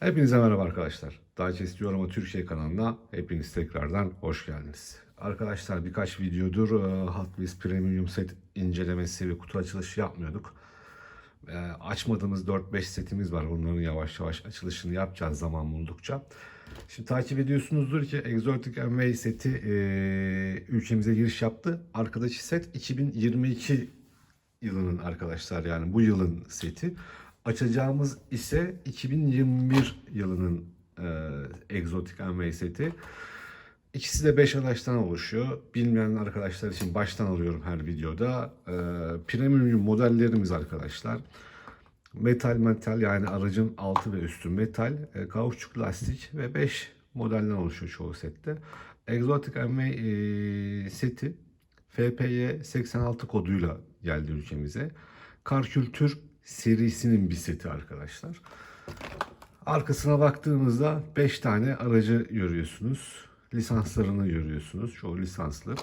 Hepinize merhaba arkadaşlar. Digest Yoruma Türkiye kanalına hepiniz tekrardan hoş geldiniz. Arkadaşlar birkaç videodur e, Hot Wheels Premium set incelemesi ve kutu açılışı yapmıyorduk. E, Açmadığımız 4-5 setimiz var. Onların yavaş yavaş açılışını yapacağız zaman buldukça. Şimdi takip ediyorsunuzdur ki Exotic Amway seti e, ülkemize giriş yaptı. Arkadaki set 2022 yılının arkadaşlar yani bu yılın seti. Açacağımız ise 2021 yılının e, Exotic Amway seti. İkisi de 5 araçtan oluşuyor. Bilmeyen arkadaşlar için baştan alıyorum her videoda. E, premium modellerimiz arkadaşlar. Metal metal yani aracın altı ve üstü metal, e, kauçuk lastik ve 5 modelden oluşuyor çoğu sette. Exotic Amway e, seti FPY 86 koduyla geldi ülkemize. Kar Kültür serisinin bir seti arkadaşlar. Arkasına baktığımızda 5 tane aracı görüyorsunuz. Lisanslarını görüyorsunuz. Çoğu lisanslı.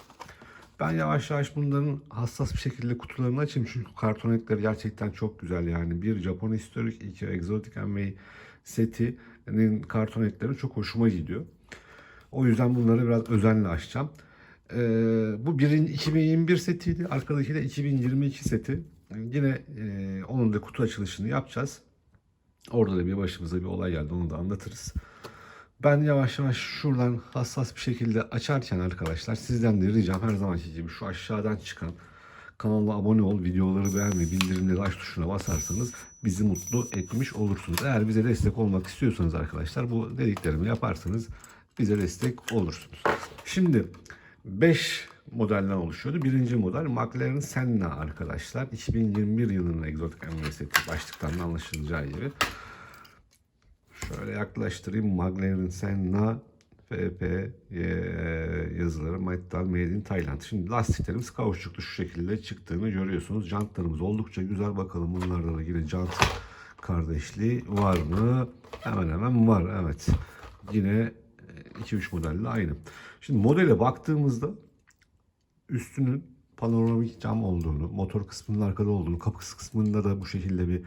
Ben yavaş yavaş bunların hassas bir şekilde kutularını açayım. Çünkü kartonetleri gerçekten çok güzel yani. Bir Japon historik, iki Exotic Amway setinin kartonetleri çok hoşuma gidiyor. O yüzden bunları biraz özenle açacağım. Ee, bu birin 2021 setiydi. Arkadaki de 2022 seti. Yine e, onun da kutu açılışını yapacağız. Orada da bir başımıza bir olay geldi. Onu da anlatırız. Ben yavaş yavaş şuradan hassas bir şekilde açarken arkadaşlar sizden de ricam her zamanki gibi şu aşağıdan çıkan kanala abone ol, videoları beğenme, bildirimleri aç tuşuna basarsanız bizi mutlu etmiş olursunuz. Eğer bize destek olmak istiyorsanız arkadaşlar bu dediklerimi yaparsanız bize destek olursunuz. Şimdi 5 modelden oluşuyordu. Birinci model McLaren Senna arkadaşlar. 2021 yılının Exotic Amway seti başlıktan da anlaşılacağı gibi. Şöyle yaklaştırayım. McLaren Senna FP yazıları Metal Made in Thailand. Şimdi lastiklerimiz kauçuklu şu şekilde çıktığını görüyorsunuz. Jantlarımız oldukça güzel. Bakalım bunlarda da yine jant kardeşliği var mı? Hemen hemen var. Evet. Yine 2-3 modelle aynı. Şimdi modele baktığımızda üstünün panoramik cam olduğunu, motor kısmının arkada olduğunu, kapı kısmında da bu şekilde bir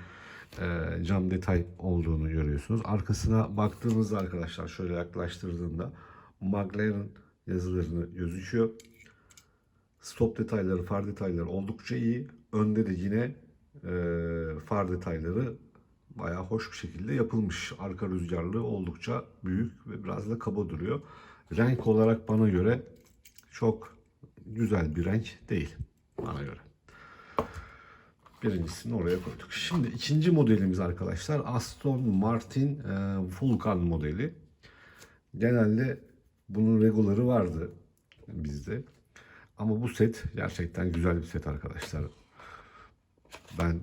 e, cam detay olduğunu görüyorsunuz. Arkasına baktığımızda arkadaşlar şöyle yaklaştırdığımda McLaren yazılarını gözüküyor. Stop detayları, far detayları oldukça iyi. Önde de yine e, far detayları bayağı hoş bir şekilde yapılmış. Arka rüzgarlığı oldukça büyük ve biraz da kaba duruyor. Renk olarak bana göre çok güzel bir renk değil bana göre. Birincisini oraya koyduk. Şimdi ikinci modelimiz arkadaşlar Aston Martin e, Vulcan modeli. Genelde bunun regoları vardı bizde. Ama bu set gerçekten güzel bir set arkadaşlar. Ben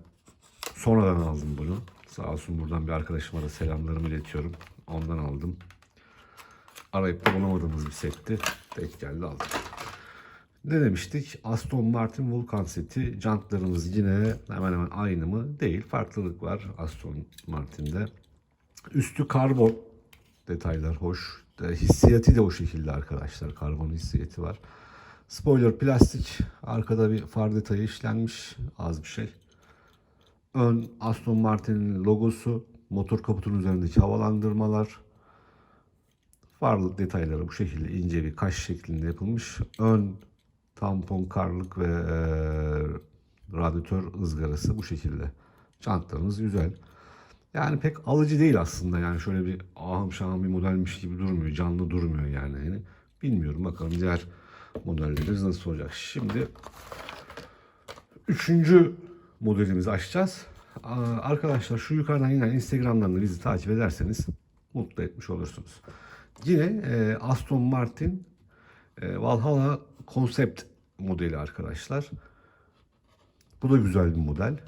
sonradan aldım bunu. Sağ olsun buradan bir arkadaşıma da selamlarımı iletiyorum. Ondan aldım. Arayıp bulamadığımız bir setti. Tek geldi aldım. Ne demiştik? Aston Martin Vulcan seti. Jantlarımız yine hemen hemen aynı mı? Değil. Farklılık var Aston Martin'de. Üstü karbon. Detaylar hoş. Hissiyatı da o şekilde arkadaşlar. Karbon hissiyatı var. Spoiler plastik. Arkada bir far detayı işlenmiş. Az bir şey. Ön Aston Martin'in logosu. Motor kaputunun üzerindeki havalandırmalar. Far detayları bu şekilde ince bir kaş şeklinde yapılmış. Ön tampon, karlık ve e, radyatör ızgarası bu şekilde. Jantlarımız güzel. Yani pek alıcı değil aslında yani şöyle bir ahım şahım bir modelmiş gibi durmuyor. Canlı durmuyor yani. yani bilmiyorum bakalım diğer modellerimiz nasıl olacak. Şimdi üçüncü modelimizi açacağız. Arkadaşlar şu yukarıdan yine Instagram'dan da bizi takip ederseniz mutlu etmiş olursunuz. Yine e, Aston Martin e, Valhalla Concept modeli arkadaşlar. Bu da güzel bir model.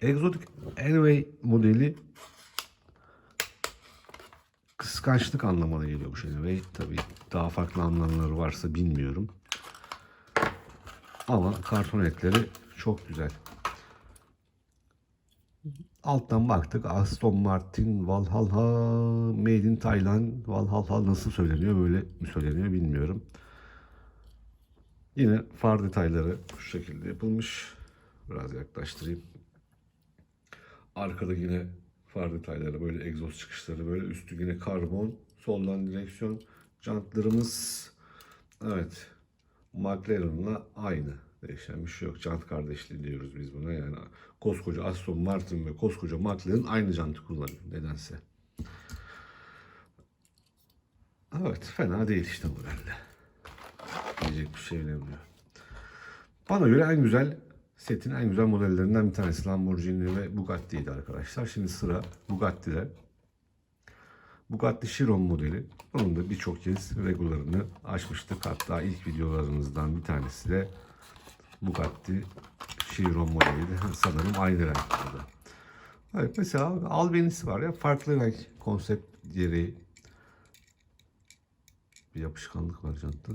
Exotic Anyway modeli kıskançlık anlamına geliyor şey. Ve tabii daha farklı anlamları varsa bilmiyorum. Ama karton etleri çok güzel. Alttan baktık Aston Martin Valhalla Made in Thailand Valhalla nasıl söyleniyor böyle mi söyleniyor bilmiyorum. Yine far detayları bu şekilde yapılmış. Biraz yaklaştırayım. Arkada yine Far detayları böyle egzoz çıkışları böyle üstü yine karbon. Soldan direksiyon. Jantlarımız evet McLaren'la aynı. Değişen bir şey yok. Jant kardeşliği diyoruz biz buna. Yani koskoca Aston Martin ve koskoca McLaren aynı jantı kullanıyor nedense. Evet fena değil işte modelde. Diyecek bir şey bilemiyorum. Bana göre en güzel setin en güzel modellerinden bir tanesi Lamborghini ve Bugatti'ydi arkadaşlar. Şimdi sıra Bugatti'de. Bugatti Chiron modeli. Onun da birçok kez regularını açmıştık. Hatta ilk videolarımızdan bir tanesi de Bugatti Chiron modeliydi. Sanırım aynı renklerde. Evet mesela albenisi var ya farklı renk konsept gereği bir yapışkanlık var jantta.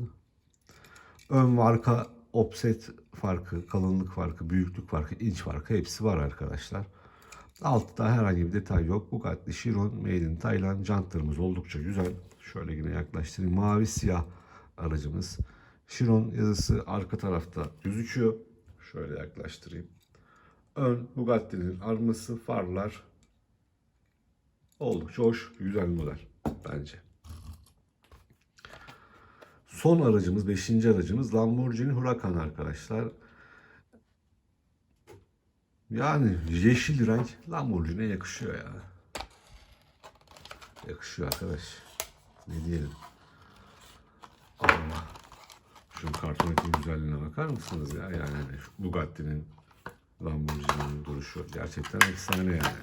Ön ve arka offset farkı, kalınlık farkı, büyüklük farkı, inç farkı hepsi var arkadaşlar. Altta herhangi bir detay yok. Bugatti Chiron Made in Thailand jantlarımız oldukça güzel. Şöyle yine yaklaştırayım. Mavi siyah aracımız. Chiron yazısı arka tarafta gözüküyor. Şöyle yaklaştırayım. Ön Bugatti'nin arması, farlar oldukça hoş, güzel model bence. Son aracımız, beşinci aracımız Lamborghini Huracan arkadaşlar. Yani yeşil renk Lamborghini'ye yakışıyor ya. Yakışıyor arkadaş. Ne diyelim. Şu kartondaki güzelliğine bakar mısınız ya? Yani hani Bugatti'nin Lamborghini'nin duruşu gerçekten efsane yani.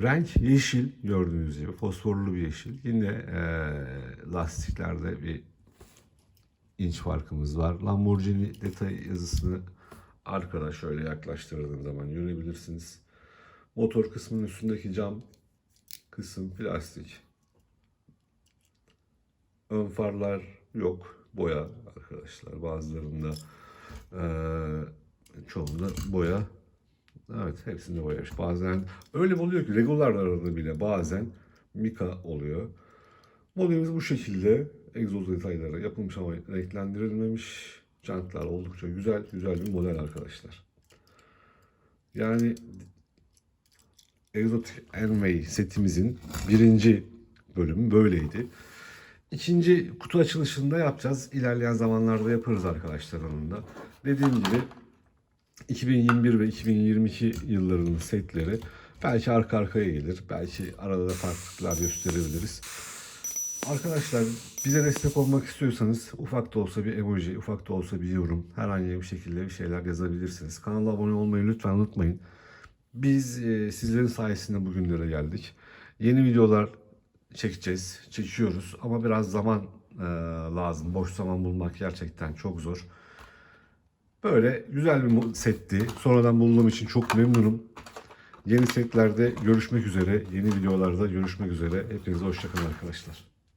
Renk yeşil gördüğünüz gibi fosforlu bir yeşil. Yine eee, lastiklerde bir inç farkımız var. Lamborghini detay yazısını arkada şöyle yaklaştırdığım zaman görebilirsiniz. Motor kısmının üstündeki cam kısım plastik. Ön farlar yok. Boya arkadaşlar. Bazılarında eee çoğunda boya. Evet hepsinde boyamış. Bazen öyle oluyor ki regularlarda bile bazen mika oluyor. Modelimiz bu şekilde. Egzoz detayları yapılmış ama renklendirilmemiş. Jantlar oldukça güzel, güzel bir model arkadaşlar. Yani Exotic Envy setimizin birinci bölümü böyleydi. İkinci kutu açılışında yapacağız. İlerleyen zamanlarda yaparız arkadaşlar onun da. Dediğim gibi 2021 ve 2022 yıllarının setleri belki arka arkaya gelir. Belki arada da farklılıklar gösterebiliriz. Arkadaşlar bize destek olmak istiyorsanız ufak da olsa bir emoji, ufak da olsa bir yorum, herhangi bir şekilde bir şeyler yazabilirsiniz. Kanala abone olmayı lütfen unutmayın. Biz e, sizlerin sayesinde bugünlere geldik. Yeni videolar çekeceğiz, çekiyoruz ama biraz zaman e, lazım. Boş zaman bulmak gerçekten çok zor. Böyle güzel bir setti. Sonradan bulduğum için çok memnunum. Yeni setlerde görüşmek üzere, yeni videolarda görüşmek üzere. Hepinize hoşçakalın arkadaşlar.